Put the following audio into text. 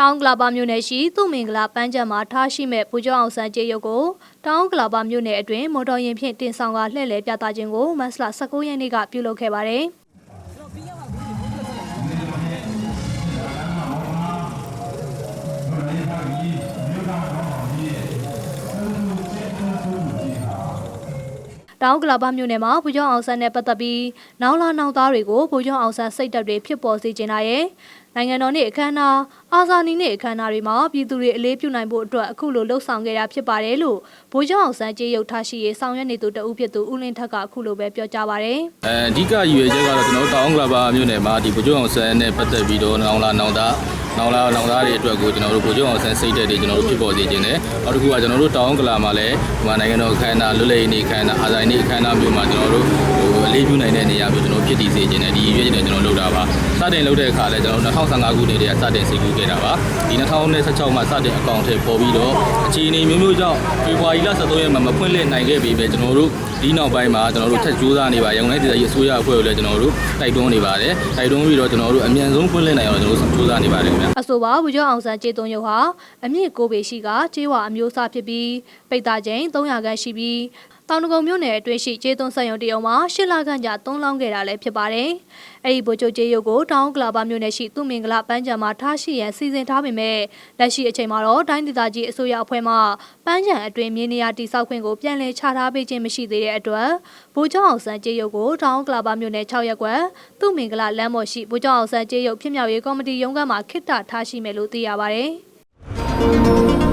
တောင်ကလာပါမြို့နယ်ရှိသူ့မင်္ဂလာပန်းချံမှာထားရှိမဲ့ဘူကျော်အောင်ဆန်းကျေးရုပ်ကိုတောင်ကလာပါမြို့နယ်အတွင်းမော်တော်ယာဉ်ဖြင့်တင်ဆောင်ကလှည့်လည်ပြသခြင်းကိုမတ်လ19ရက်နေ့ကပြုလုပ်ခဲ့ပါတယ်။တောင်ကလာပမြို့နယ်မှာဗိုလ်ချုပ်အောင်ဆန်းနဲ့ပတ်သက်ပြီးနောင်လာနောင်သားတွေကိုဗိုလ်ချုပ်အောင်ဆန်းစိတ်ဓာတ်တွေဖြစ်ပေါ်စေချင်တာရဲ့နိုင်ငံတော်နေ့အခမ်းအနား အာဇာနည်နေ့အခမ်းအနားတွေမှာပြည်သူတွေအလေးပြုနိုင်ဖို့အတွက်အခုလိုလှုပ်ဆောင်ခဲ့တာဖြစ်ပါတယ်လို့ဗိုလ်ချုပ်အောင်ဆန်းကြေးရုပ်ထားရှိရေးဆောင်ရွက်နေသူတဦးဖြစ်သူဦးလင်းထက်ကအခုလိုပဲပြောကြားပါတယ်အဲအဓိကရည်ရွယ်ချက်ကတော့ကျွန်တော်တို့တောင်ကလာပါမြို့နယ်မှာဒီဗိုလ်ချုပ်အောင်ဆန်းနဲ့ပတ်သက်ပြီးတော့နောင်လာနောင်သားနောင်လာနောင်သားတွေအတွက်ကိုကျွန်တော်တို့ဗိုလ်ချုပ်အောင်ဆန်းစိတ်တဲ့တွေကျွန်တော်တို့ဖြစ်ပေါ်စေခြင်းနဲ့နောက်တစ်ခုကကျွန်တော်တို့တောင်ကလာမှာလည်းဒီမှာနိုင်ငံတော်ခန္ဓာလွတ်လပ်ရေးနေ့ခန္ဓာအာဇာနည်နေ့ခန္ဓာမျိုးမှာကျွန်တော်တို့ဟိုအလေးပြုနိုင်တဲ့နေရာမျိုးကျွန်တော်ဖြစ်တည်စေခြင်းနဲ့ဒီရည်ရွယ်ချက်နဲ့ကျွန်တော်လုပ်တာပါစ တင်လုပ်တဲ့အခါလည်းကျွန်တော်တို့2015ခုနှစ်တည်းကစတင်စိတ်ကူးခဲ့တာပါဒီ2016မှာစတင်အကောင့်ထဲပေါ်ပြီးတော့အခြေအနေမျိုးမျိုးကြောင့်ဖေဖော်ဝါရီလ23ရက်မှာမဖွင့်လှစ်နိုင်ခဲ့ပြီပဲကျွန်တော်တို့ဒီနောက်ပိုင်းမှာကျွန်တော်တို့ထက်ကြိုးစားနေပါရန်ကုန်တိုင်းဒေသကြီးအစိုးရအဖွဲ့ကိုလည်းကျွန်တော်တို့တိုက်တွန်းနေပါတယ်တိုက်တွန်းပြီးတော့ကျွန်တော်တို့အမြန်ဆုံးဖွင့်လှစ်နိုင်အောင်ကျွန်တော်တို့ကြိုးစားနေပါတယ်ခင်ဗျာအဆိုပါဗိုလ်ချုပ်အောင်ဆန်းကျေးသွုံရုပ်ဟာအမြင့်ကိုပေရှိကကျေးဝါအမျိုးအစားဖြစ်ပြီးပိတ်တာချိန်300ခန့်ရှိပြီး တောင်တကုံမြို့နယ်အတွင်းရှိကျေးသွုံဆက်ရုံတရုံမှာရှစ်လခန့်ကြာသုံးလောင်းခဲ့တာလည်းဖြစ်ပါတယ်။အဲဒီဗိုလ်ချုပ်ကျေးရုပ်ကိုတောင်ကလာပါမြို့နယ်ရှိသူ့မင်္ဂလာပန်းချံမှာထားရှိရန်စီစဉ်ထားပေမဲ့လက်ရှိအချိန်မှာတော့တိုင်းဒေသကြီးအစိုးရအဖွဲ့မှပန်းချံအတွင်းမြေနေရာတိစောက်ခွင့်ကိုပြန်လည်ချထားပေးခြင်းမရှိသေးတဲ့အတွက်ဗိုလ်ချုပ်အောင်ဆန်းကျေးရုပ်ကိုတောင်ကလာပါမြို့နယ်6ရပ်ကွက်သူ့မင်္ဂလာလမ်းပေါ်ရှိဗိုလ်ချုပ်အောင်ဆန်းကျေးရုပ်ဖြစ်မြောက်ရေးကော်မတီရုံးခန်းမှာခိတ္တထားရှိမယ်လို့သိရပါတယ်။